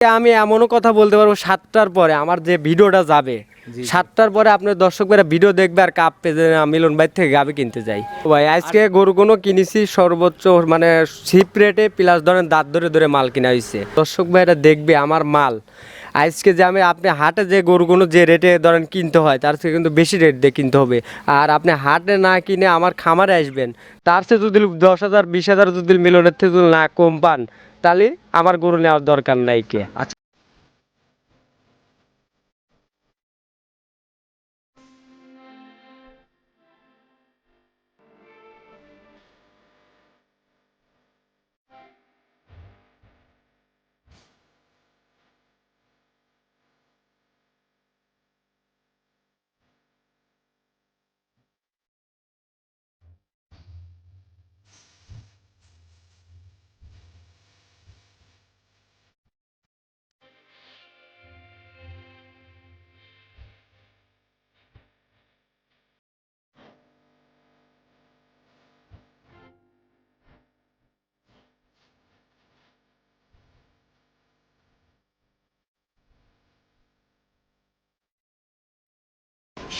আমি এমনও কথা বলতে পারব সাতটার পরে আমার যে ভিডিওটা যাবে সাতটার পরে আপনার দর্শক ভাইরা ভিডিও দেখবে আর কাপ পেজে মিলন ভাই থেকে গাবি কিনতে যাই। ভাই আজকে গরু কোনো কিনেছি সর্বোচ্চ মানে সিপ রেটে প্লাস ধরেন দাঁত ধরে ধরে মাল কিনা হয়েছে দর্শক ভাইরা দেখবে আমার মাল। আজকে যে আমি আপনি হাটে যে গরুগুলো যে রেটে ধরেন কিনতে হয় তার থেকে কিন্তু বেশি রেট দিয়ে কিনতে হবে। আর আপনি হাটে না কিনে আমার খামারে আসবেন তার চেয়ে যদি দশ হাজার বিশ হাজার যদি মিলনের থেকে যদি না কম পান তাহলে আমার গরু নেওয়ার দরকার নাই কে। আচ্ছা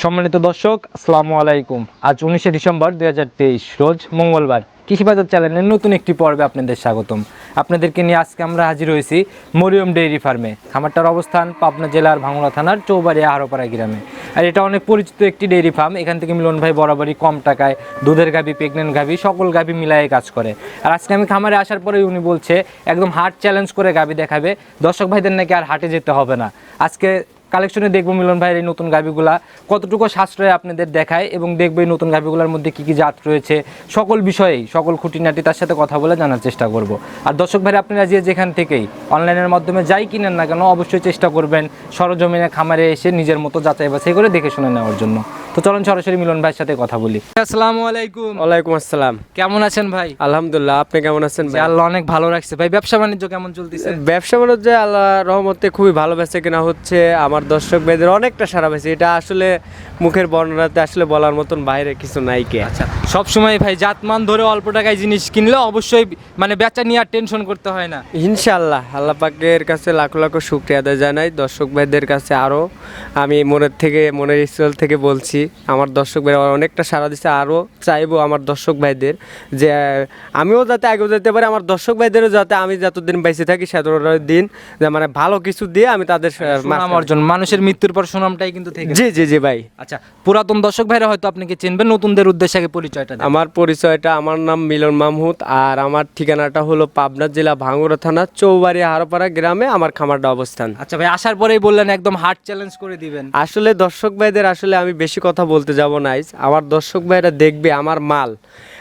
সম্মানিত দর্শক, আসসালামু আলাইকুম। আজ উনিশে ডিসেম্বর দু হাজার তেইশ, রোজ মঙ্গলবার। কৃষিবাজার চ্যানেলের নতুন একটি পর্বে আপনাদের স্বাগতম। আপনাদেরকে নিয়ে আজকে আমরা হাজির হয়েছি মরিয়ম ডেইরি ফার্মে। খামারটার অবস্থান পাবনা জেলার ভাঙড়া থানার চৌবাড়িয়া হারোপাড়া গ্রামে। আর এটা অনেক পরিচিত একটি ডেইরি ফার্ম। এখান থেকে মিলন ভাই বরাবরই কম টাকায় দুধের গাভি, প্রেগনেন্ট গাভি, সকল গাভি মিলায়ে কাজ করে। আর আজকে আমি খামারে আসার পরে উনি বলছে, একদম হাট চ্যালেঞ্জ করে গাভি দেখাবে। দর্শক ভাইদের নাকি আর হাটে যেতে হবে না। আজকে কালেকশনে দেখব মিলন ভাইয়ের এই নতুন গাভিগুলা। কতটুকু সাশ্রয় আপনাদের দেখায় এবং দেখব এই নতুন গাভিগুলোর মধ্যে কি কি জাত রয়েছে? সকল বিষয়েই সকল খুঁটিনাটি তার সাথে কথা বলে জানার চেষ্টা করব। আর দর্শক ভাই আপনারা যে যেখান থেকেই অনলাইনের মাধ্যমে যাই কিনেন না কেন অবশ্যই চেষ্টা করবেন সরজমিনে খামারে এসে নিজের মতো যাচাই বাছাই করে দেখে শুনে নেওয়ার জন্য। তো চলুন সরাসরি মিলন ভাইয়ের সাথে কথা বলি। আসসালামু আলাইকুম। ওয়ালাইকুম আসসালাম। কেমন আছেন ভাই? আলহামদুলিল্লাহ আপনি কেমন আছেন ভাই? আল্লাহ অনেক ভালো রাখছে। ভাই ব্যবসা বাণিজ্য কেমন চলতেছে? ব্যবসা বাণিজ্য আল্লাহ রহমতে খুবই ভালো বেচে কেনা হচ্ছে। আমার দর্শক ভাইদের অনেকটা সারা পেয়েছে এটা আসলে মুখের বর্ণনাতে আসলে বলার মতন বাইরে কিছু নাই কে। আচ্ছা সব সময় ভাই জাতমান ধরে অল্প টাকায় জিনিস কিনলে অবশ্যই মানে বেচা নিয়ে আর টেনশন করতে হয় না। ইনশাল্লাহ আল্লাহ পাকের কাছে লাখো লাখো শুক্রিয়া আদায় জানাই। দর্শক ভাইদের কাছে আরও আমি মনের থেকে মনের স্থল থেকে বলছি আমার দর্শক ভাই অনেকটা সারা দিচ্ছে আরও চাইব আমার দর্শক ভাইদের যে আমিও যাতে আগে যেতে পারি আমার দর্শক ভাইদেরও যাতে আমি যতদিন বেঁচে থাকি সেতটা দিন যে মানে ভালো কিছু দিয়ে আমি তাদের অর্জন। মানুষের মৃত্যুর পর সুনামটাই কিন্তু থেকে জি জি জি ভাই। আচ্ছা পুরাতন দর্শক ভাইরা হয়তো আপনাকে চিনবেন নতুনদের উদ্দেশ্যে আগে পরিচয়টা দেন। আমার পরিচয়টা আমার নাম মিলন মাহমুদ আর আমার ঠিকানাটা হলো পাবনা জেলা ভাঙ্গুড়া থানা চৌবাড়ি হারোপাড়া গ্রামে আমার খামারটা অবস্থান। আচ্ছা ভাই আসার পরেই বললেন একদম হার্ট চ্যালেঞ্জ করে দিবেন। আসলে দর্শক ভাইদের আসলে আমি বেশি কথা বলতে যাব না আইজ। আমার দর্শক ভাইরা দেখবে আমার মাল।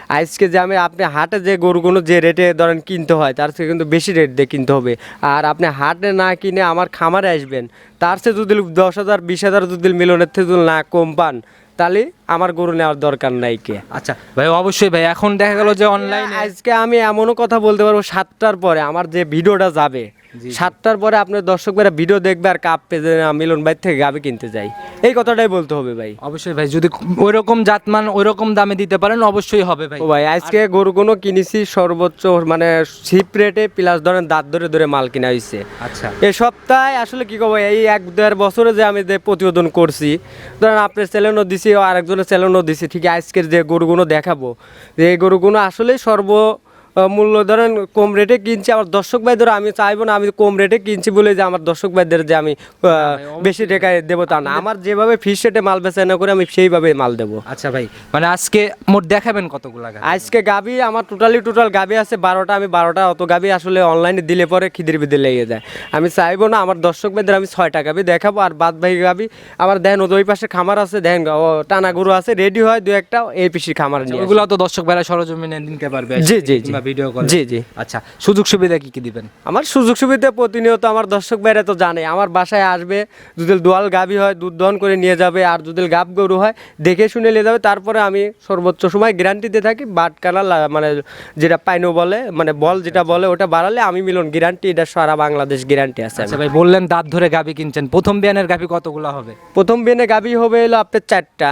আজকে যে আমি আপনি হাটে যে গরুগুলো যে রেটে ধরেন কিনতে হয় তার থেকে কিন্তু বেশি রেট দিয়ে কিনতে হবে। আর আপনি হাটে না কিনে আমার খামারে আসবেন তার সে যদি দশ হাজার বিশ হাজার যদি মিলনের থেকে যদি না কম পান তাহলে আমার গরু নেওয়ার দরকার নাই কে। আচ্ছা ভাই অবশ্যই ভাই এখন দেখা গেল যে অনলাইন আজকে আমি এমনও কথা বলতে পারব সাতটার পরে আমার যে ভিডিওটা যাবে সাতটার পরে আপনার দর্শক ভাইরা ভিডিও দেখবে আর কাপ পেজে মিলন ভাই থেকে গাবি কিনতে যাই। এই কথাটাই বলতে হবে ভাই। অবশ্যই ভাই যদি ওই রকম জাতমান ওই রকম দামে দিতে পারেন অবশ্যই হবে ভাই। ও ভাই আজকে গরুগুলো কিনেছি সর্বোচ্চ মানে সিপ রেটে প্লাস ধরেন দাঁত ধরে ধরে মাল কিনা হয়েছে আচ্ছা। এ সপ্তাহে আসলে কি করব এই এক দেড় বছরে যে আমি যে প্রতিবেদন করছি ধরেন আপনার চ্যানেলও দিছি আরেকজনের চ্যানেলও দিছি ঠিক আজকের যে গরুগুলো দেখাবো যে এই গরুগুলো আসলে সর্ব মূল্য ধরেন কম রেটে কিনছি আমার দর্শক ভাইদের আমি চাইব না আমি কম রেটে কিনছি বলে যে আমার দর্শক ভাইদের যে আমি বেশি টাকায় দেবো তা না আমার যেভাবে ফিস রেটে মাল বেচা না করে আমি সেইভাবে মাল দেবো আচ্ছা ভাই মানে আজকে মোট দেখাবেন কতগুলা? আজকে গাবি আমার টোটালি টোটাল গাবি আছে বারোটা আমি বারোটা অত গাবি আসলে অনলাইনে দিলে পরে খিদির বিদে লেগে যায় আমি চাইব না আমার দর্শক ভাইদের আমি ছয়টা গাবি দেখাবো আর বাদ ভাই গাবি আমার দেখেন ওই পাশে খামার আছে দেখেন ও টানা গরু আছে রেডি হয় দু একটা এই পিসির খামার নিয়ে আসি। ওইগুলো তো দর্শক ভাইরা সরজমিনে নিতে পারবে জি, জি, জি। ভিডিও কল জি, জি। আচ্ছা সুযোগ সুবিধা কি কি দিবেন? আমার সুযোগ সুবিধা প্রতিনিয়ত আমার দর্শক ভাইরা তো জানে আমার বাসায় আসবে যদি দোয়াল গাবি হয় দুধ দহন করে নিয়ে যাবে আর যদি গাব গরু হয় দেখে শুনে নিয়ে যাবে তারপরে আমি সর্বোচ্চ সময় গ্যারান্টি দিয়ে থাকি বাটকানা মানে যেটা পাইনো বলে মানে বল যেটা বলে ওটা বাড়ালে আমি মিলন গ্যারান্টি এটা সারা বাংলাদেশ গ্যারান্টি আছে আচ্ছা ভাই বললেন দাঁত ধরে গাভি কিনছেন প্রথম বিয়ানের গাভি কতগুলো হবে? প্রথম বেনে গাবি হবে হলো আপনার চারটা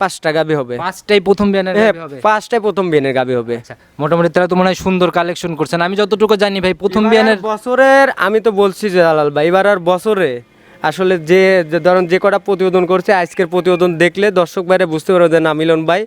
পাঁচটা গাবি হবে। পাঁচটাই প্রথম বিয়ানের হ্যাঁ হবে? পাঁচটাই প্রথম বিয়ানের গাবি হবে। আচ্ছা মোটামুটি তারা তো মনে হয় সুন্দর কালেকশন করছেন। আমি যতটুকু জানি ভাই প্রথম বিয়ানের বছরের আমি তো বলছি যে দালাল ভাই এবার আর বছরে আসলে যে ধরুন ধরেন যে কটা প্রতিবেদন করছে আজকের প্রতিবেদন দেখলে দর্শক বাইরে বুঝতে পারবে যে না মিলন ভাই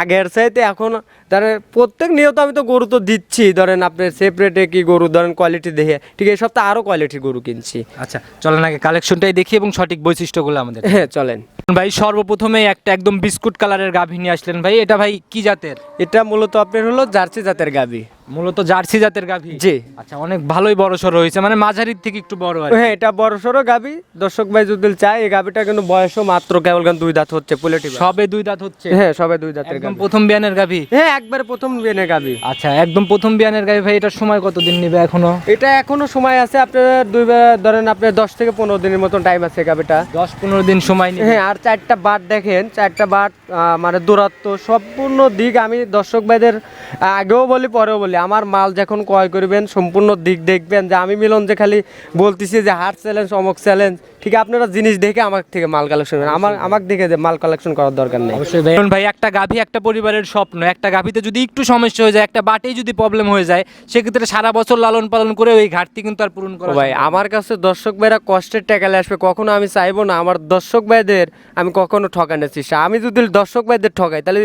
আগের চাইতে এখন ধরেন প্রত্যেক নিয়ত আমি তো গরু তো দিচ্ছি ধরেন আপনি সেপারেটে কি গরু ধরেন কোয়ালিটি দেখে ঠিক এই সপ্তাহে আরও কোয়ালিটির গরু কিনছি। আচ্ছা চলেন আগে কালেকশনটাই দেখি এবং সঠিক বৈশিষ্ট্যগুলো আমাদের হ্যাঁ চলেন। ভাই সর্বপ্রথমে একটা একদম বিস্কুট কালারের গাভী নিয়ে আসলেন ভাই এটা ভাই কি জাতের? এটা মূলত আপনার হলো জার্সি জাতের গাবি মূলত জার্সি জাতের গাভী? জি। আচ্ছা অনেক ভালোই বড় সড়ো হয়েছে মানে মাঝারির থেকে একটু বড় হ্যাঁ এটা বড় সড়ো গাবি দর্শক ভাই যদি চায় এই গাবিটা কিন্তু বয়সও মাত্র কেবল গান দুই দাঁত হচ্ছে পুলেটি সবে দুই দাঁত হচ্ছে? হ্যাঁ সবে দুই দাঁতের একদম প্রথম বিয়ানের গাভী? হ্যাঁ একবারে প্রথম বিয়ানের গাবি। আচ্ছা একদম প্রথম বিয়ানের গাবি। ভাই এটার সময় কতদিন নেবে এখনও? এটা এখনও সময় আছে আপনার দুই ধরেন আপনার দশ থেকে পনেরো দিনের মতন টাইম আছে গাবিটা। দশ পনেরো দিন সময় নেবে। হ্যাঁ আর চারটা বাট দেখেন চারটা বাট মানে দূরত্ব সম্পূর্ণ দিক আমি দর্শক ভাইদের আগেও বলি পরেও বলি। আমার মাল যখন ক্রয় করবেন সম্পূর্ণ দিক দেখবেন যে আমি মিলন যে খালি বলতেছি যে হার্ট চ্যালেঞ্জ অমক চ্যালেঞ্জ ঠিক আপনারা জিনিস দেখে আমার থেকে মাল কালেকশন করেন আমার আমাকে দেখে যে মাল কালেকশন করার দরকার নেই। অবশ্যই ভাই। ভাই একটা গাভী একটা পরিবারের স্বপ্ন। একটা গাভীতে যদি একটু সমস্যা হয়ে যায় একটা বাটেই যদি প্রবলেম হয়ে যায় সেক্ষেত্রে সারা বছর লালন পালন করে ওই ঘাটতি কিন্তু আর পূরণ করা ভাই আমার কাছে দর্শক ভাইরা কষ্টের টাকালে আসবে। কখনো আমি চাইব না আমার দর্শক ভাইদের আমি কখনো ঠকানোর চেষ্টা আমি যদি দর্শক ভাইদের ঠকাই তাহলে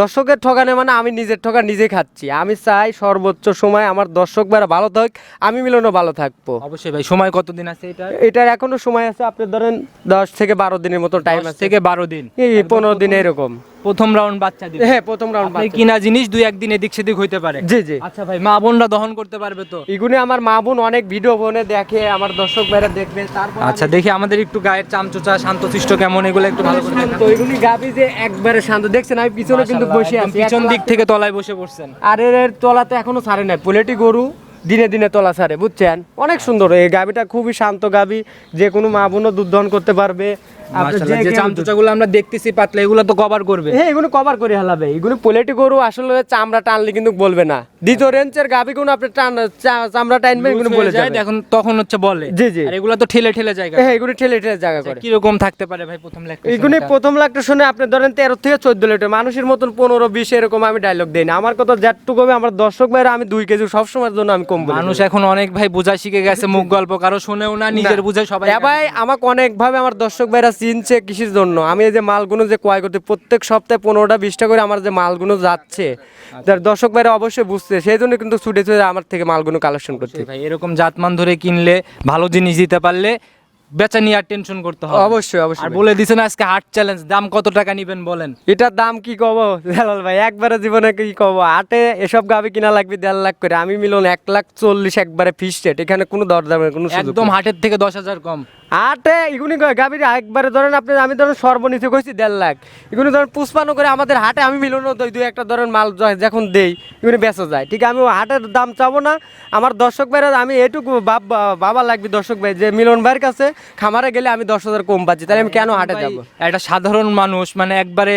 দর্শকের ঠকানে মানে আমি নিজের ঠকা নিজে খাচ্ছি। আমি চাই সর্বোচ্চ সময় আমার দর্শক ভাইরা ভালো থাক আমি মিলনও ভালো থাকব। অবশ্যই ভাই সময় কতদিন আছে এটা এটার এখনও সময় আছে আপনি ধরেন দশ থেকে বারো দিনের মতো টাইম আছে। থেকে বারো দিন। পনেরো দিন এরকম। প্রথম রাউন্ড বাচ্চা দিবে। হ্যাঁ প্রথম রাউন্ড আপনি কিনা জিনিস দুই একদিন এদিক সেদিক হইতে পারে। জি জি। আচ্ছা ভাই মা বোনরা দহন করতে পারবে তো? এগুলি আমার মা বোন অনেক ভিডিও ফোনে দেখে আমার দর্শক ভাইরা দেখবে। তারপর আচ্ছা দেখি আমাদের একটু গায়ের চামচোচা শান্তশিষ্ট কেমন এগুলো একটু ভালো করে। শান্ত এগুলি গাবি যে একবারে শান্ত। দেখছেন আমি পিছনে কিন্তু বসে আছি। পিছন দিক থেকে তলায় বসে পড়ছেন। আর এর এর তলাতে এখনও ছাড়ে নাই। পোলেটি গরু দিনে দিনে তোলা ছাড়ে, বুঝছেন? অনেক সুন্দর, এই গাবিটা খুবই শান্ত গাবি যে কোনো মা বোনও দুধ করতে পারবে। যে যে কেউ দুধ- চামচোচাগুলো আমরা দেখতেছি পাতলা এগুলো তো কভার করবে। হ্যাঁ এগুলো কভার করে হেলাবে এগুলো পোলেটি গরু আসলে চামড়া টানলে কিন্তু বলবে না। দ্বিতীয় রেঞ্চের গাবি কোনো আপনি টান চামড়া টানবেন এগুলো বলে যায় এখন তখন হচ্ছে বলে। জি, জি। আর এগুলো তো ঠেলে ঠেলে জায়গা। হ্যাঁ এগুলো ঠেলে ঠেলে জায়গা করে। কীরকম থাকতে পারে ভাই প্রথম লেখা এগুলি প্রথম লাখটা শুনে আপনি ধরেন তেরো থেকে চোদ্দ লিটার মানুষের মতন পনেরো বিশ এরকম আমি ডায়লগ দিই না। আমার কথা যেটুকু হবে আমার দর্শক ভাইরা আমি দুই কেজি সবসময়ের জন্য আমি কম মানুষ এখন অনেক ভাই বোঝা শিখে গেছে মুখ গল্প কারও শুনেও না নিজের বুঝে সবাই ভাই আমাকে অনেক ভাবে আমার দর্শক ভাইরা চিনছে কৃষির জন্য। আমি এই যে মালগুলো যে ক্রয় করতে প্রত্যেক সপ্তাহে পনেরোটা বিশটা করে আমার যে মালগুলো যাচ্ছে যার দর্শক ভাইরা অবশ্যই বুঝছে সেই জন্য কিন্তু ছুটে ছুটে আমার থেকে মালগুলো কালেকশন করতে। ভাই এরকম জাতমান ধরে কিনলে ভালো জিনিস দিতে পারলে বেচা নিয়ে আর টেনশন করতে হবে। অবশ্যই আর অবশ্যই বলে দিছেন আজকে হার্ট চ্যালেঞ্জ দাম কত টাকা নিবেন বলেন? এটার দাম কি কব? জালাল ভাই একবারে জীবনে কি কব? আটে এসব গাবি কিনা লাগবে দেড় লাখ করে। আমি মিলন এক লাখ চল্লিশ একবারে ফিস এখানে কোনো দরদামের কোনো একদম হাটের থেকে দশ হাজার কম। আটে এগুনি গাভীর একবারে ধরেন আপনি আমি ধরেন সর্বনিচে কইছি দেড় লাখ। এগুনি ধরেন পুষ্পানো করে আমাদের হাটে আমি মিলনও দই দুই একটা ধরেন মাল যখন দেই এগুনি বেঁচে যায়। ঠিক আছে আমি হাটের দাম চাবো না। আমার দর্শক ভাইরা আমি এটুকু বাব- বাবা লাগবে দর্শক ভাই যে মিলন ভাইয়ের কাছে খামারে গেলে আমি দশ হাজার কম পাচ্ছি তাহলে আমি কেন হাটে যাব? একটা সাধারণ মানুষ মানে একবারে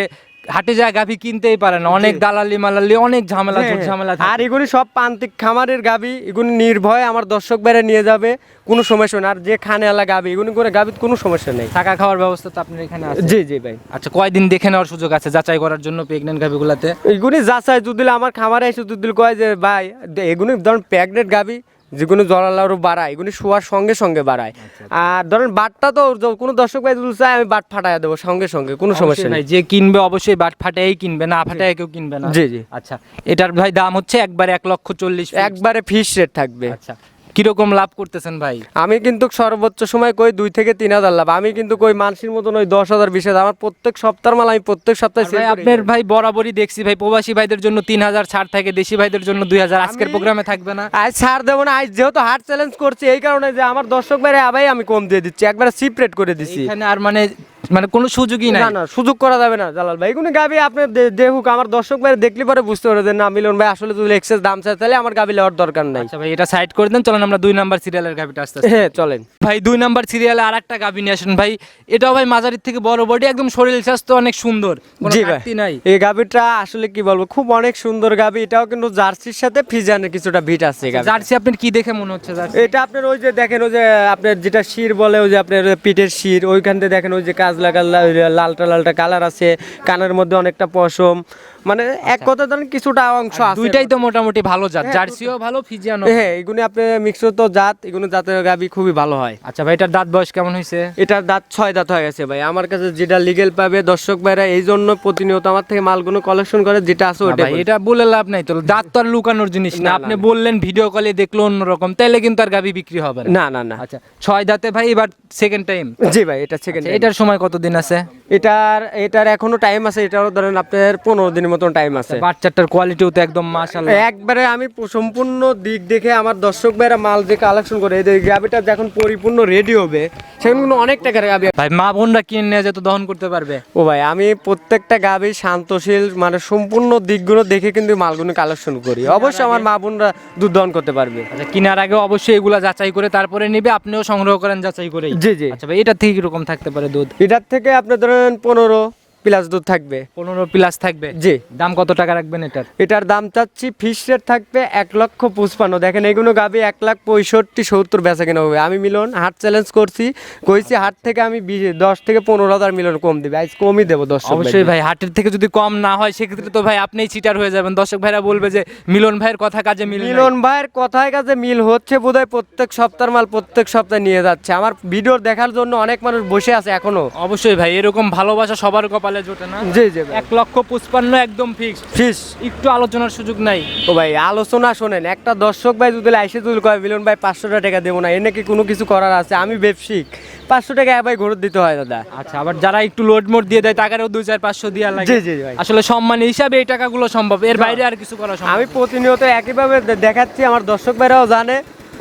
হাটে যায় গাভি কিনতেই পারে না। অনেক দালালি মালালি অনেক ঝামেলা ঝামেলা আর এগুলি সব প্রান্তিক খামারের গাবি এগুলি নির্ভয় আমার দর্শক বেড়ে নিয়ে যাবে কোনো সমস্যা না আর যে খানে আলা গাবি এগুলি করে গাবির কোনো সমস্যা নেই। থাকা খাওয়ার ব্যবস্থা তো আপনার এখানে আছে। জি জি ভাই। আচ্ছা কয়দিন দেখে নেওয়ার সুযোগ আছে যাচাই করার জন্য প্রেগনেন্ট গাভিগুলাতে? এগুলি যাচাই যদি আমার খামারে এসে যদি কয় যে ভাই এগুলি ধরুন প্রেগনেন্ট গাবি যেগুলো জলালারও বাড়ায় এগুলি শোয়ার সঙ্গে সঙ্গে বাড়ায়। আর ধরেন বাটটা তো কোনো দর্শক ভাই যদি চায় আমি বাট ফাটাই দেবো সঙ্গে সঙ্গে কোনো সমস্যা নাই যে কিনবে অবশ্যই বাট ফাটাই কিনবে না ফাটাই কেউ কিনবে না। জি, জি। আচ্ছা এটার ভাই দাম হচ্ছে একবারে এক লক্ষ চল্লিশ একবারে ফিস রেট থাকবে। আচ্ছা কীরকম লাভ করতেছেন ভাই? আমি কিন্তু সর্বোচ্চ সময় কই দুই থেকে তিন হাজার লাভ। আমি কিন্তু কই মানসির মতন ওই দশ হাজার বিশ হাজার। আমার প্রত্যেক সপ্তাহ মাল আমি প্রত্যেক সপ্তাহে ভাই। আপনার ভাই বরাবরই দেখছি ভাই প্রবাসী ভাইদের জন্য তিন হাজার ছাড় থাকে দেশি ভাইদের জন্য দুই হাজার। আজকের প্রোগ্রামে থাকবে না। আজ ছাড় দেবো না আজ যেহেতু হার্ড চ্যালেঞ্জ করছি এই কারণে যে আমার দর্শক বাইরে আবাই আমি কম দিয়ে দিচ্ছি। একবারে সিপ রেট করে দিচ্ছি এখানে আর মানে মানে কোনো সুযোগই নাই। না না সুযোগ করা যাবে না জালাল ভাই। এগুলো গাবি আপনি দেখুক আমার দর্শক ভাই দেখলে পরে বুঝতে পারবে যে না মিলন ভাই আসলে যদি এক্সেস দাম চায় তাহলে আমার গাবি লেওয়ার দরকার নাই। আচ্ছা ভাই এটা সাইড করে দেন চলেন আমরা দুই নাম্বার সিরিয়ালের গাভিটা আসতে হ্যাঁ চলেন। ভাই দুই নাম্বার সিরিয়ালে আর একটা গাভি নিয়ে আসেন ভাই। এটাও ভাই মাঝারির থেকে বড় বডি একদম শরীর স্বাস্থ্য অনেক সুন্দর। কোনো জি ভাই। নাই। এই গাবিটা আসলে কি বলব খুব অনেক সুন্দর গাবি। এটাও কিন্তু জার্সির সাথে ফিজানের কিছুটা ভিট আছে জার্সি আপনার কি দেখে মনে হচ্ছে জার্সি? এটা আপনার ওই যে দেখেন ওই যে আপনার যেটা শির বলে ওই যে আপনার পিঠের শির ওইখান থেকে দেখেন ওই যে কাজ লালটা লালটা কালার আছে কানের মধ্যে অনেকটা পশম। মানে এক কথা ধরেন কিছুটা অংশ আছে দুইটাই তো মোটামুটি ভালো জাত। হ্যাঁ, জার্সিও ভালো ফিজিয়ানো হ্যাঁ এগুলো আপনি মিক্স তো জাত এগুলো জাতের গাবি খুবই ভালো হয়। আচ্ছা ভাই এটার দাঁত বয়স কেমন হয়েছে এটার দাঁত ছয় দাঁত হয়ে গেছে ভাই। আমার কাছে যেটা লিগেল পাবে দর্শক ভাইরা এই জন্য প্রতিনিয়ত আমার থেকে মালগুলো কালেকশন করে যেটা আছে ভাই এটা বলে লাভ নাই তো। দাঁত তো আর লুকানোর জিনিস না। আপনি বললেন ভিডিও কলে দেখল অন্যরকম তাইলে কিন্তু আর গাবি বিক্রি হবে না। না না আচ্ছা ছয় দাঁতে ভাই এবার সেকেন্ড টাইম জি ভাই এটা সেকেন্ড এটার সময় কতদিন আছে? এটার এটার এখনও টাইম আছে এটারও ধরেন আপনার পনেরো দিনের মতন টাইম আছে। বাচ্চাটার কোয়ালিটিও তো একদম মাশাআল্লাহ। একবারে আমি সম্পূর্ণ দিক দেখে আমার দর্শক ভাইরা মাল যে কালেকশন করে এই গাবিটা যখন পরিপূর্ণ রেডি হবে সেখানে কিন্তু অনেক টাকার গাবি ভাই মা বোনরা কিনে নিয়ে যেত দহন করতে পারবে। ও ভাই আমি প্রত্যেকটা গাবি শান্তশীল মানে সম্পূর্ণ দিকগুলো দেখে কিন্তু মালগুলো কালেকশন করি। অবশ্যই আমার মা বোনরা দুধ দহন করতে পারবে। আচ্ছা কেনার আগে অবশ্যই এগুলা যাচাই করে তারপরে নিবে আপনিও সংগ্রহ করেন যাচাই করে জি জি। আচ্ছা ভাই এটা ঠিক কীরকম থাকতে পারে দুধ? এটার থেকে আপনার ধরেন পনেরো প্লাস দুধ থাকবে। পনেরো প্লাস থাকবে? জি। দাম কত টাকা রাখবেন এটার? এটার দাম চাচ্ছি ফিস রেট থাকবে এক লক্ষ পঁচপান্ন। দেখেন এগুলো গাবি এক লাখ পঁয়ষট্টি সত্তর বেচা কেনা হবে। আমি মিলন হাট চ্যালেঞ্জ করছি। কইছি হাট থেকে আমি দশ থেকে পনেরো হাজার মিলন কম দেবে। আজ কমই দেবো দশ অবশ্যই ভাই হাটের থেকে যদি কম না হয় সেক্ষেত্রে তো ভাই আপনিই চিটার হয়ে যাবেন। দর্শক ভাইরা বলবে যে মিলন ভাইয়ের কথা কাজে মিল মিলন ভাইয়ের কথায় কাজে মিল হচ্ছে বোধহয় প্রত্যেক সপ্তাহের মাল প্রত্যেক সপ্তাহে নিয়ে যাচ্ছে। আমার ভিডিও দেখার জন্য অনেক মানুষ বসে আছে এখনও। অবশ্যই ভাই এরকম ভালোবাসা সবার কপালে জোটে না? জি জি ভাই। এক লক্ষ পঁচপান্ন একদম ফিক্সড ফিস একটু আলোচনার সুযোগ নাই। ও ভাই আলোচনা শোনেন একটা দর্শক ভাই যদি আইসে কয় মিলন ভাই পাঁচশো টাকা দেবো না এনে কি কোনো কিছু করার আছে আমি ব্যবসিক পাঁচশো টাকা ভাই ঘুরত দিতে হয় দাদা। আচ্ছা আবার যারা একটু লোড মোড দিয়ে দেয় তাকেও দুই চার পাঁচশো দিয়ে লাগে। জি, জি, ভাই। আসলে সম্মান হিসাবে এই টাকাগুলো সম্ভব এর বাইরে আর কিছু করা সম্ভব আমি প্রতিনিয়ত একইভাবে দেখাচ্ছি আমার দর্শক ভাইরাও জানে।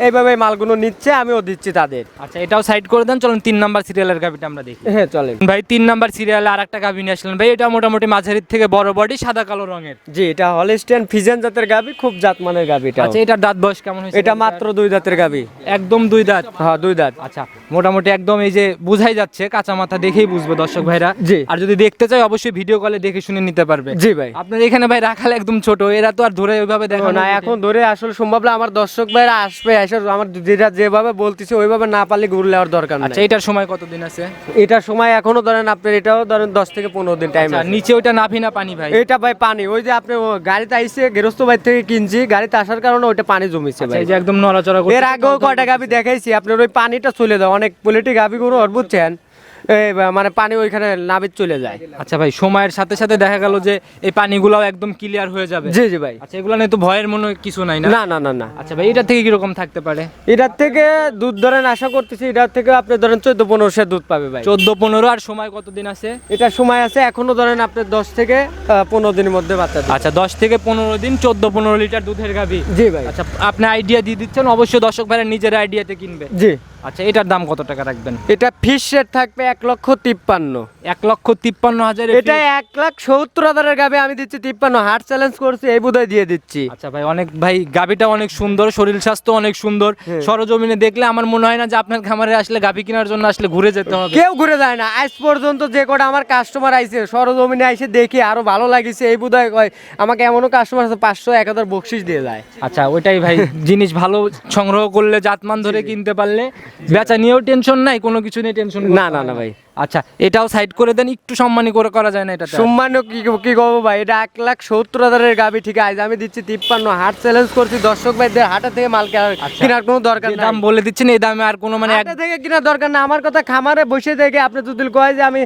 এইভাবে মালগুলো নিচ্ছে আমিও দিচ্ছি তাদের। আচ্ছা এটাও সাইড করে দেন চলুন তিন নাম্বার সিরিয়ালের গাভিটা আমরা দেখি। হ্যাঁ চলেন। ভাই তিন নাম্বার সিরিয়ালে আর একটা গাভি নিয়ে আসলেন। ভাই এটা মোটামুটি মাঝারির থেকে বড় বডি সাদা কালো রঙের। জি এটা হলিস্টিয়ান ফিজেন জাতের গাবি খুব জাতমানের গাবি এটা আচ্ছা এটার দাঁত বয়স কেমন হয়েছে? এটা মাত্র দুই দাঁতের গাবি। একদম দুই দাঁত? হ্যাঁ দুই দাঁত। আচ্ছা মোটামুটি একদম এই যে বুঝাই যাচ্ছে কাঁচা মাথা দেখেই বুঝবে দর্শক ভাইরা। জি। আর যদি দেখতে চাই অবশ্যই ভিডিও কলে দেখে শুনে নিতে পারবে। জি ভাই। আপনার এখানে ভাই রাখাল একদম ছোট এরা তো আর ধরে ওইভাবে দেখো না এখন ধরে আসলে সম্ভব না আমার দর্শক ভাইরা আসবে এসে আমার যেটা যেভাবে বলতেছে ওইভাবে না পারলে ঘুরে নেওয়ার দরকার আচ্ছা এটার সময় কতদিন আছে? এটার সময় এখনও ধরেন আপনার এটাও ধরেন দশ থেকে পনেরো দিন টাইম আচ্ছা, আছে। নিচে ওইটা নাভি না পানি ভাই? এটা ভাই পানি ওই যে আপনি গাড়িতে আইসে গেরস্ত থেকে কিনছি গাড়িতে আসার কারণে ওইটা পানি জমিছে আচ্ছা, ভাই। যে একদম নড়াচড়া এর আগেও কটা গাবি দেখাইছি আপনার ওই পানিটা চলে যায় অনেক পোলিটি গাবি গরু বুঝছেন? মানে পানি ওইখানে নাবিত চলে যায়। আচ্ছা ভাই সময়ের সাথে সাথে দেখা গেল যে এই পানিগুলোও একদম ক্লিয়ার হয়ে যাবে। জি জি ভাই। আচ্ছা এগুলো নিয়ে তো ভয়ের মনে কিছু নাই না? না না না না। আচ্ছা ভাই এটা থেকে কীরকম থাকতে পারে? এটার থেকে দুধ ধরেন আশা করতেছি এটার থেকে আপনি ধরেন চোদ্দ পনেরো সে দুধ পাবে ভাই। চোদ্দ পনেরো আর সময় কতদিন আছে? এটা সময় আছে এখনও ধরেন আপনার দশ থেকে পনেরো দিনের মধ্যে বাচ্চা আচ্ছা দশ থেকে পনেরো দিন চোদ্দ পনেরো লিটার দুধের গাভি। জি ভাই। আচ্ছা আপনি আইডিয়া দিয়ে দিচ্ছেন অবশ্যই দর্শক ভাইরা নিজের আইডিয়াতে কিনবে। জি। আচ্ছা এটার দাম কত টাকা রাখবেন? এটা ফিস রেট থাকবে এক লক্ষ তিপ্পান্ন। এক লক্ষ তিপ্পান্ন হাজার এটা এক লাখ সত্তর হাজারের গাবে আমি দিচ্ছি তিপ্পান্ন। হার্ট চ্যালেঞ্জ করছি এই বোধহয় দিয়ে দিচ্ছি। আচ্ছা ভাই অনেক ভাই গাভিটা অনেক সুন্দর শরীর স্বাস্থ্য অনেক সুন্দর। হ্যাঁ। সরজমিনে দেখলে আমার মনে হয় না যে আপনার খামারে আসলে গাভি কেনার জন্য আসলে ঘুরে যেতে হবে। কেউ ঘুরে যায় না। আজ পর্যন্ত যে কটা আমার কাস্টমার আইছে সরজমিনে আইসে দেখি আরও ভালো লাগিছে। এই বোধহয় কয় আমাকে এমনও কাস্টমার আছে পাঁচশো এক হাজার বকশিস দিয়ে যায়। আচ্ছা ওইটাই ভাই জিনিস ভালো সংগ্রহ করলে জাতমান ধরে কিনতে পারলে বেচা নিয়েও টেনশন নাই কোনো কিছু নিয়ে টেনশন না না না। ভাই। আচ্ছা এটাও সাইড করে দেন একটু সম্মানী করে করা যায় না এটা সম্মান্য কি কি করব ভাই? এটা এক লাখ সত্তর হাজারের গাবি ঠিক আছে? আমি দিচ্ছি তিপ্পান্ন। হাট চ্যালেঞ্জ করছি দর্শক ভাইদের হাটা থেকে মাল কেনার আচ্ছা। কোনো দরকার নাই। দাম বলে দিচ্ছেন এই দামে আর কোনো মানে হাটে থেকে কেনার দরকার না আমার কথা খামারে বসে থেকে আপনি যদি কয় যে আমি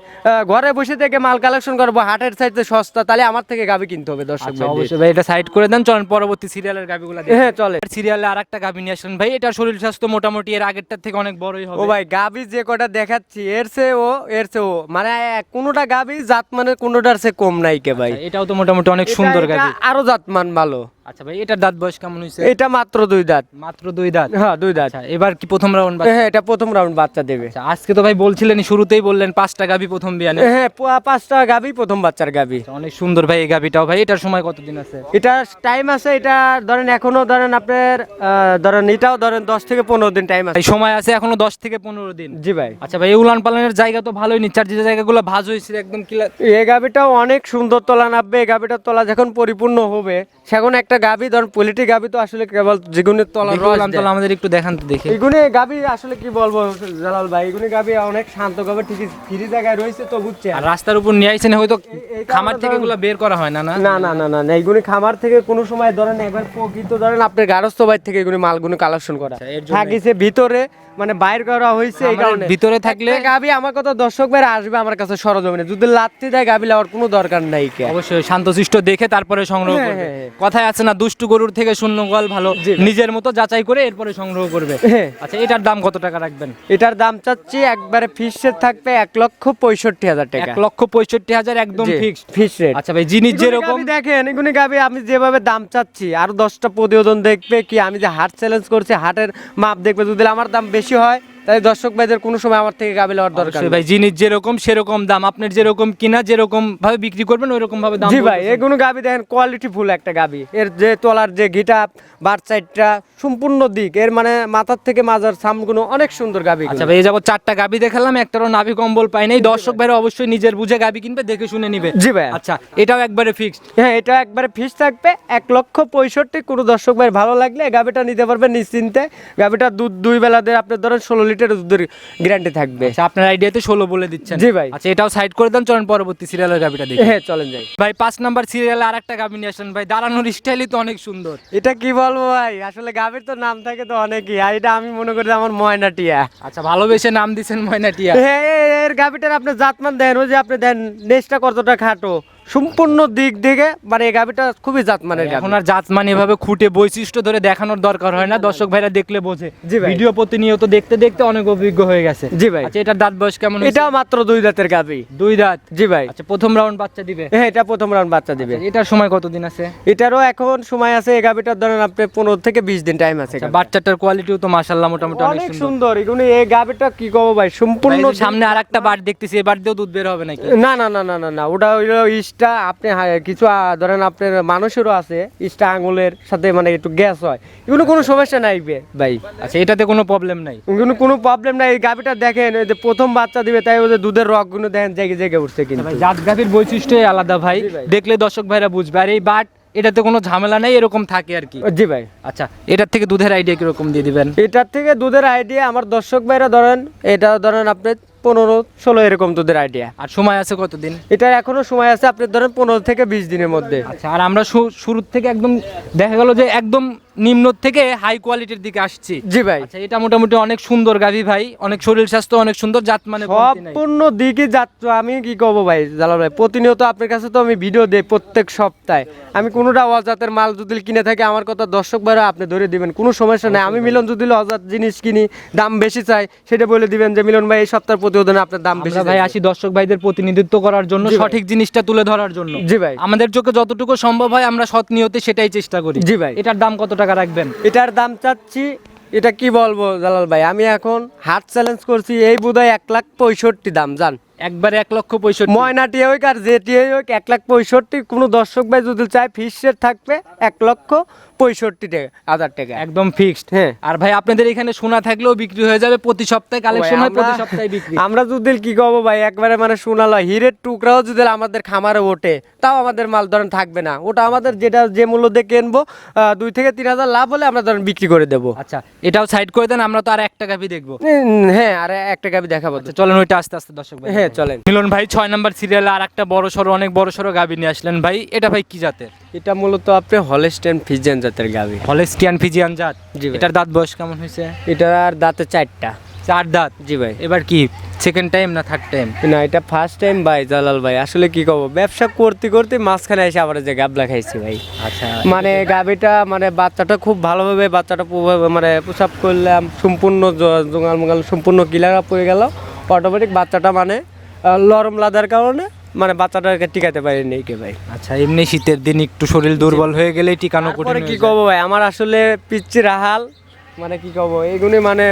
ঘরে বসে থেকে মাল কালেকশন করব হাটের সাইডে সস্তা তাহলে আমার থেকে গাবি কিনতে হবে দর্শক আচ্ছা অবশ্যই ভাই এটা সাইড করে দেন চলেন পরবর্তী সিরিয়ালের গাভিগুলো হ্যাঁ চলে সিরিয়ালে আর একটা গাভি নিয়ে আসলেন ভাই এটা শরীর স্বাস্থ্য মোটামুটি এর আগেরটার থেকে অনেক বড়ই হবে। ও ভাই গাবি যে কটা দেখাচ্ছি এর সে ও এর চেয়েও মানে কোনোটা গাবি জাত মানে কোনোটার চেয়ে কম নাই কে ভাই। আচ্ছা, এটাও তো মোটামুটি অনেক সুন্দর গাবি। গাভি আরও জাতমান ভালো। আচ্ছা ভাই এটার দাঁত বয়স কেমন হয়েছে এটা মাত্র দুই দাঁত। মাত্র দুই দাঁত? হ্যাঁ দুই দাঁত। আচ্ছা এবার কি প্রথম রাউন্ড হ্যাঁ এটা প্রথম রাউন্ড বাচ্চা দেবে। আচ্ছা আজকে তো ভাই বলছিলেন শুরুতেই বললেন পাঁচটা গাভি প্রথম বিয়ানে হ্যাঁ পাঁচটা গাবি প্রথম বাচ্চার গাবি আচ্ছা, অনেক সুন্দর ভাই এই গাভিটাও। ভাই এটার সময় কতদিন আছে? এটা টাইম আছে এটা ধরেন এখনও ধরেন আপনার ধরেন এটাও ধরেন দশ থেকে পনেরো দিন টাইম আছে। সময় আছে এখনও দশ থেকে পনেরো দিন। জি ভাই। আচ্ছা ভাই উলান পালানের জায়গা তো ভালোই নিচ্ছার যে জায়গাগুলো ভাজ হয়েছে একদম ক্লিয়ার এই গাবিটাও অনেক সুন্দর তলা নামবে এই গাবিটার তলা যখন পরিপূর্ণ হবে সেখন একটা একটা গাবি ধরুন পোলিট্রি গাবি তো আসলে কেবল তলার দেখি রস দেয়। আমাদের একটু দেখান তো দেখে। এগুলি গাবি আসলে কি বলব জালাল ভাই? এগুলি গাবি অনেক শান্ত গাবি ঠিকই ফ্রি জায়গায় রয়েছে তো বুঝছে আর রাস্তার উপর নিয়ে আইছেন হয়তো খামার থেকে এগুলো বের করা হয় না না? না না না না না এইগুলি খামার থেকে কোনো সময় ধরেন একবার প্রকৃত ধরেন আপনার গারস্থ বাইর থেকে এগুলি মালগুলো কালেকশন করা। আচ্ছা, থাকিছে ভিতরে মানে বাইর করা হয়েছে এই কারণে। ভিতরে থাকলে গাবি আমার কথা দর্শক ভাইরা আসবে আমার কাছে সরজমিনে। যদি লাত্তি দেয় গাবি লাওয়ার কোনো দরকার নাই কে। অবশ্যই শান্তশিষ্ট দেখে তারপরে সংগ্রহ হ্যাঁ, করবে। হ্যাঁ, হ্যাঁ। কথায় আছে না দুষ্টু গরুর থেকে শূন্য গল ভালো। নিজের মতো যাচাই করে এরপরে সংগ্রহ করবে। আচ্ছা এটার দাম কত টাকা রাখবেন? এটার দাম চাচ্ছি একবারে ফিক্সড থাকবে এক লক্ষ পঁয়ষট্টি হাজার টাকা। এক লক্ষ পঁয়ষট্টি হাজার একদম ফিক্সড ফিক্স রেট আচ্ছা ভাই জিনিস যেরকম দেখেন এগুলি গাবি আমি যেভাবে দাম চাচ্ছি আর দশটা প্রতিবেদন দেখবে কি আমি যে হাট চ্যালেঞ্জ করছি হাটের মাপ দেখবে যদি আমার দাম বেশি হয়। তাই দর্শক ভাইদের কোনো সময় আমার থেকে গাবি লওয়ার দরকার। ভাই জিনিস যেরকম সেরকম দাম আপনার যেরকম কিনা যেরকম ভাবে বিক্রি করবেন ওই রকম ভাবে দাম জি ভাই। এগুলো গাবি দেখেন কোয়ালিটি ফুল একটা গাবি। এর যে তলার যে গিটা বার সাইডটা সম্পূর্ণ দিক। এর মানে মাথার থেকে মাজার সামগুলো অনেক সুন্দর গাবি আচ্ছা ভাই এই যাব চারটা গাবি দেখালাম একটারও নাভি কম্বল পাই নাই। দর্শক ভাইরা অবশ্যই নিজের বুঝে গাবি কিনবে দেখে শুনে নিবে। জি ভাই। আচ্ছা এটাও একবারে ফিক্সড হ্যাঁ এটা একবারে ফিস থাকবে। এক লক্ষ পঁয়ষট্টি কোনো দর্শক ভাই ভালো লাগলে গাবিটা নিতে পারবেন নিশ্চিন্তে। গাবিটা দুধ দুই বেলা দিয়ে আপনার ধরেন ষোলো লিটার দুধের গ্যারান্টি থাকবে। আচ্ছা আপনার আইডিয়াতে ষোলো বলে দিচ্ছেন। জি ভাই। আচ্ছা এটাও সাইড করে দেন চলেন পরবর্তী সিরিয়ালের গাবিটা দেখি। হ্যাঁ চলেন যাই। ভাই পাঁচ নাম্বার সিরিয়ালে আর একটা গাবি নিয়ে আসেন ভাই দাঁড়ানোর স্টাইলই তো অনেক সুন্দর। এটা কি বলব ভাই? আসলে গাবির তো নাম থাকে তো অনেকই আর এটা আমি মনে করি আমার ময়না টিয়া। আচ্ছা ভালোবেসে নাম দিছেন ময়নাটিয়া হ্যাঁ এর গাবিটার আপনি জাতমান দেন ওই যে আপনি দেন নেচটা কতটা খাটো। সম্পূর্ণ দিক দিকে মানে এই গাবিটা খুবই জাতমানের গাবি এখন আর জাত মানে এভাবে খুঁটে বৈশিষ্ট্য ধরে দেখানোর দরকার হয় না দর্শক ভাইরা দেখলে বোঝে। জি ভাই। ভিডিও প্রতিনিয়ত দেখতে দেখতে অনেক অভিজ্ঞ হয়ে গেছে। জি ভাই। আচ্ছা এটার দাঁত বয়স কেমন এটা মাত্র দুই দাঁতের গাবি দুই দাঁত? জি ভাই। আচ্ছা প্রথম রাউন্ড বাচ্চা দিবে? হ্যাঁ এটা প্রথম রাউন্ড বাচ্চা দিবে। আচ্ছা, এটার সময় কতদিন আছে? এটারও এখন সময় আছে এই গাবিটার ধরেন আপনি পনেরো থেকে বিশ দিন টাইম আছে আচ্ছা বাচ্চাটার কোয়ালিটিও তো মাশাআল্লাহ মোটামুটি অনেক অনেক সুন্দর। সুন্দর। এগুলো এই গাবিটা কি কব ভাই? সম্পূর্ণ সামনে আর একটা বার দেখতেছি এবার দিয়েও দুধ বের হবে নাকি? না না না না না না ওটা হইল ইস্টা আপনি কিছু ধরেন আপনার মানুষেরও আছে ইস্টা আঙুলের সাথে মানে একটু গ্যাস হয়। এগুলো কোনো সমস্যা নাই ভাই। আচ্ছা এটাতে কোনো প্রবলেম নাই? এগুলো কোনো প্রবলেম নাই এই গাবিটা দেখেন ওই যে প্রথম বাচ্চা দিবে তাই ওই যে দুধের রগগুলো দেখেন জেগে জেগে উঠছে কিন্তু। জাত গাভীর বৈশিষ্ট্যই আলাদা ভাই। ভাই। দেখলে দর্শক ভাইরা বুঝবে। আর এই বাট এটাতে কোনো ঝামেলা নেই এরকম থাকে আর কি। জি ভাই। আচ্ছা এটার থেকে দুধের আইডিয়া কীরকম দিয়ে দিবেন? এটার থেকে দুধের আইডিয়া আমার দর্শক ভাইরা ধরেন এটা ধরেন আপনি পনেরো ষোলো এরকম দুধের আইডিয়া আর সময় আছে কতদিন? এটার এখনও সময় আছে আপনি ধরেন পনেরো থেকে বিশ দিনের মধ্যে। আচ্ছা আর আমরা শুরুর থেকে একদম দেখা গেল যে একদম নিম্ন থেকে হাই কোয়ালিটির দিকে আসছি। জি ভাই। আচ্ছা এটা মোটামুটি অনেক সুন্দর গাভী ভাই অনেক শরীর স্বাস্থ্য অনেক সুন্দর জাত মানে সম্পূর্ণ দিকে যাত্রা আমি কি করব ভাই জালাল ভাই? প্রতিনিয়ত আপনার কাছে তো আমি ভিডিও দেই প্রত্যেক সপ্তাহে। আমি কোনোটা অজাতের মাল যদি কিনে থাকি আমার কথা দর্শক ভাইরা আপনি ধরে দিবেন কোনো সমস্যা নাই। আমি মিলন যদি অজাত জিনিস কিনি দাম বেশি চাই সেটা বলে দিবেন যে মিলন ভাই এই সপ্তাহের প্রতিবেদনে আপনার দাম বেশি ভাই আসি দর্শক ভাইদের প্রতিনিধিত্ব করার জন্য সঠিক জিনিসটা তুলে ধরার জন্য। জি ভাই। আমাদের চোখে যতটুকু সম্ভব হয় আমরা সৎ নিয়তে সেটাই চেষ্টা করি। জি ভাই। এটার দাম কত টাকা রাখবেন? এটার দাম চাচ্ছি এটা কি বলব জালাল ভাই? আমি এখন হাট চ্যালেঞ্জ করছি এই বোধহয় এক লাখ পঁয়ষট্টি দাম জান। একবারে এক লক্ষ পঁয়ষট্টি। ময়নাটি হোক আর যেটি হোক এক লাখ পঁয়ষট্টি কোনো দর্শক ভাই যদি চায় ফিক্সের থাকবে এক লক্ষ পঁয়ষট্টি টাকা হাজার টাকা। একদম ফিক্সড হ্যাঁ। আর ভাই আপনাদের এখানে শোনা থাকলেও বিক্রি হয়ে যাবে প্রতি সপ্তাহে কালেকশন হয় প্রতি আমরা- সপ্তাহে বিক্রি। আমরা যদি কি করব ভাই? একবারে মানে সোনা শোনালো হীরের টুকরাও যদি আমাদের খামারে ওঠে। তাও আমাদের মাল ধরেন থাকবে না। ওটা আমাদের যেটা যে মূল্য দিয়ে কিনবো দুই থেকে তিন হাজার লাভ হলে আমরা ধরেন বিক্রি করে দেবো। আচ্ছা এটাও সাইড করে দেন আমরা তো আর একটা কাপি দেখব। হ্যাঁ আর একটা কাপি দেখাবো। আচ্ছা চলেন ওইটা আস্তে আস্তে দর্শক ভাই। হ্যাঁ চলেন। মিলন ভাই ছয় নাম্বার সিরিয়ালে আর একটা বড় সড়ো অনেক বড় সড়ো গাভি নিয়ে আসলেন। ভাই এটা ভাই কি জাতের? এটা মূলত আপনি হলেস্টেন ফিজেন জাতের গাবি। হলেস্টিয়ান ফিজিয়ান জাত? জি এটার দাঁত বয়স কেমন হয়েছে? এটার আর দাঁতে চারটা। চার দাঁত? জি ভাই। এবার কি সেকেন্ড টাইম না থার্ড টাইম না এটা ফার্স্ট টাইম ভাই জালাল ভাই। আসলে কি করব ব্যবসা করতে করতে মাঝখানে এসে আবার যে গাবলা খাইছি ভাই। আচ্ছা। মানে গাবিটা মানে বাচ্চাটা খুব ভালোভাবে বাচ্চাটা মানে প্রসাব করলাম সম্পূর্ণ জ- জোঙাল সম্পূর্ণ কিলারা পড়ে গেল। অটোমেটিক বাচ্চাটা মানে নরম লাদার কারণে মানে বাচ্চাটাকে টিকাতে পারিনি কে ভাই। আচ্ছা এমনি শীতের দিন একটু শরীর দুর্বল হয়ে গেলে টিকানো কঠিন তারপরে কি কব ভাই আমার আসলে পিচ্ছি রাহাল মানে কি কব এগুলি মানে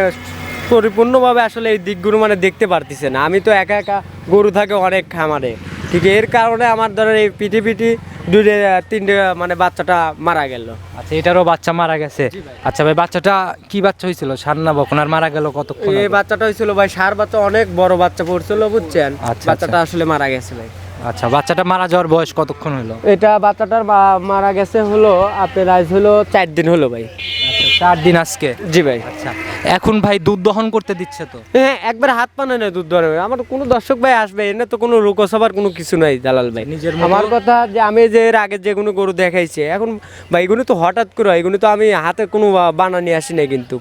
পরিপূর্ণভাবে আসলে এই দিকগুলো মানে দেখতে পারতেছে না। আমি তো একা একা গরু থাকে অনেক খামারে। ঠিক এর কারণে আমার ধরেন এই পিটি পিটি দুইটা তিনটে মানে বাচ্চাটা মারা গেল। আচ্ছা এটারও বাচ্চা মারা গেছে? আচ্ছা ভাই বাচ্চাটা কি বাচ্চা হয়েছিল? সান্না বকন? আর মারা গেল কতক্ষণ এই বাচ্চাটা হয়েছিল ভাই সার বাচ্চা অনেক বড় বাচ্চা পড়ছিল বুঝছেন? আচ্ছা, বাচ্চাটা আসলে মারা গেছে ভাই। আচ্ছা বাচ্চাটা মারা যাওয়ার বয়স কতক্ষণ হলো? এটা বাচ্চাটার মারা গেছে হলো আপনার আজ হলো চার দিন হলো ভাই। আচ্ছা চার দিন আজকে? জি ভাই। আচ্ছা। এখন ভাই দুধ দহন করতে দিচ্ছে তো। হ্যাঁ একবার হাত পানে না দুধ ধরে। আমার কোনো দর্শক ভাই আসবে এনে তো কোনো রুকোসভার কোনো কিছু নাই দালাল ভাই। নিজের আমার কথা যে আমি যে এর আগে যেগুলো গরু দেখাইছে এখন ভাই এগুলো তো হঠাৎ করে হয় এগুলো তো আমি হাতে কোনো বানানি আসি না কিন্তু।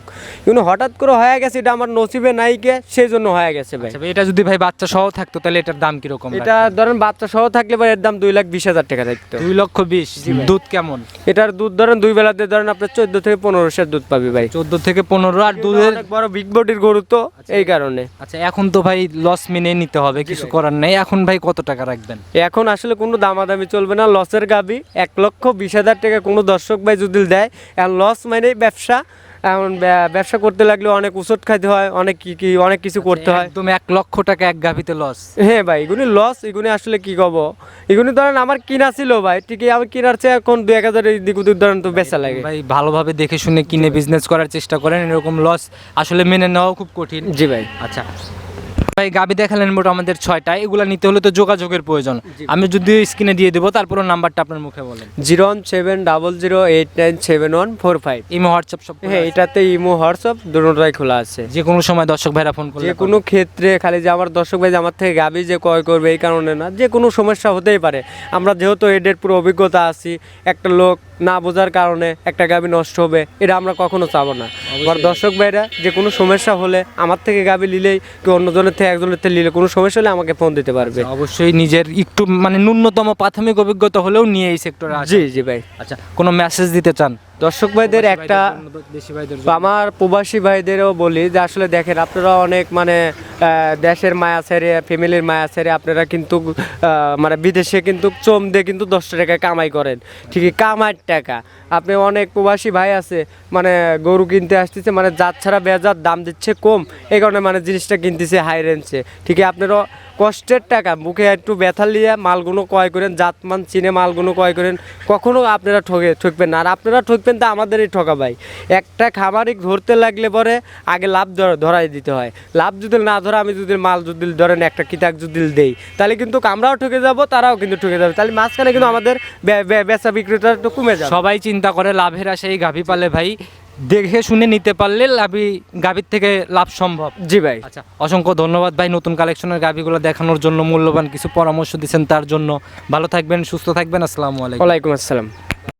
এগুলো হঠাৎ করে হয়ে গেছে এটা আমার নসিবে নাই কে সেই জন্য হয়ে গেছে ভাই। আচ্ছা এটা যদি ভাই বাচ্চা সহ থাকতো তাহলে এটার দাম কীরকম এটা ধরেন বাচ্চা সহ থাকলে ভাই এর দাম দুই লাখ বিশ হাজার টাকা থাকতো। দুই লক্ষ বিশ দুধ কেমন? এটার দুধ ধরেন দুই বেলাতে ধরেন আপনার চোদ্দ থেকে পনেরোশো দুধ পাবি ভাই। চোদ্দ থেকে পনেরো আর দুধের অনেক বড় বিগ বডির গরু তো এই কারণে। আচ্ছা এখন তো ভাই লস মেনে নিতে হবে কিছু করার নেই। এখন ভাই কত টাকা রাখবেন? এখন আসলে কোনো দামাদামি চলবে না লসের গাবি। এক লক্ষ বিশ হাজার টাকা কোনো দর্শক ভাই যদি দেয় আর লস মানে ব্যবসা। এখন ব্যা- ব্যবসা করতে লাগলে অনেক ওষুধ খাইতে হয় অনেক কি কি অনেক কিছু করতে হয়। তুমি এক লক্ষ টাকা এক গাভিতে লস হ্যাঁ ভাই এগুলি লস এগুলি আসলে কি কব? এগুলি ধরেন আমার কিনা ছিল ভাই ঠিকই আমার কিনার চেয়ে এখন দু এক হাজার দিক ওদিক ধরেন তো বেচা লাগে। ভাই ভালোভাবে দেখে শুনে কিনে বিজনেস করার চেষ্টা করেন এরকম লস আসলে মেনে নেওয়াও খুব কঠিন। জি ভাই। আচ্ছা। ভাই গাবি দেখালেন মোট আমাদের ছয়টা। এগুলা নিতে হলে তো যোগাযোগের প্রয়োজন। আমি যদি স্ক্রিনে দিয়ে দেবো তারপর নাম্বারটা আপনার মুখে বলেন। Zero one seven double zero eight nine seven one four five. Imo WhatsApp সব হ্যাঁ এটাতে ইমো হোয়াটসঅ্যাপ দুটোটাই খোলা আছে। যে কোনো সময় দর্শক ভাইরা ফোন করলে যে কোনো ক্ষেত্রে খালি যে আমার দর্শক ভাই যে আমার থেকে গাবি যে ক্রয় করবে এই কারণে না যে কোনো সমস্যা হতেই পারে। আমরা যেহেতু এডের পুরো অভিজ্ঞতা আছি একটা লোক না বোঝার কারণে একটা গাবি নষ্ট হবে এটা আমরা কখনো চাবো না। আবার দর্শক ভাইরা যে কোনো সমস্যা হলে আমার থেকে গাবি নিলেই কি অন্যজনের থেকে একজনের থেকে নিলে কোনো সমস্যা হলে আমাকে ফোন দিতে পারবে। অবশ্যই নিজের একটু মানে ন্যূনতম প্রাথমিক অভিজ্ঞতা হলেও নিয়ে এই সেক্টরে জি জি ভাই। আচ্ছা কোনো মেসেজ দিতে চান? দর্শক ভাইদের একটা আমার প্রবাসী ভাইদেরও বলি যে আসলে দেখেন আপনারা অনেক মানে আহ, দেশের মায়া ছেড়ে ফ্যামিলির মায়া ছেড়ে আপনারা কিন্তু আহ, মানে বিদেশে কিন্তু চম দিয়ে কিন্তু দশটা টাকা কামাই করেন। ঠিকই কামার টাকা। আপনি অনেক প্রবাসী ভাই আছে মানে গরু কিনতে আসতেছে মানে জাত ছাড়া বেজার দাম দিচ্ছে কম, এই কারণে মানে জিনিসটা কিনতেছে হাই রেঞ্জে ঠিকই আপনারও কষ্টের টাকা মুখে একটু ব্যথা নিয়ে মালগুলো ক্রয় করেন, জাতমান চিনে মালগুলো ক্রয় করেন, কখনো আপনারা ঠকে ঠকবেন না। আর আপনারা ঠকবেন তো আমাদেরই ঠকা ভাই। একটা খামারিক ধরতে লাগলে পরে আগে লাভ ধর- ধরাই দিতে হয়। লাভ যদি না ধরে, আমি যদি মাল যদি ধরেন, একটা কিতাক যদি দেই, তাহলে কিন্তু আমরাও ঠকে যাব, তারাও কিন্তু ঠকে যাবে। তাহলে মাঝখানে কিন্তু আমাদের বেচা বিক্রেতা একটু কমে যাবে। সবাই চিন্তা করে লাভের আশায় গাভী পালে ভাই। দেখে শুনে নিতে পারলে লাভি গাভীর থেকে লাভ সম্ভব। জি ভাই। আচ্ছা অসংখ্য ধন্যবাদ ভাই নতুন কালেকশনের গাভীগুলো দেখানোর জন্য মূল্যবান কিছু পরামর্শ দিচ্ছেন তার জন্য। ভালো থাকবেন সুস্থ থাকবেন আসসালামু আলাইকুম। ওয়ালাইকুম আসসালাম।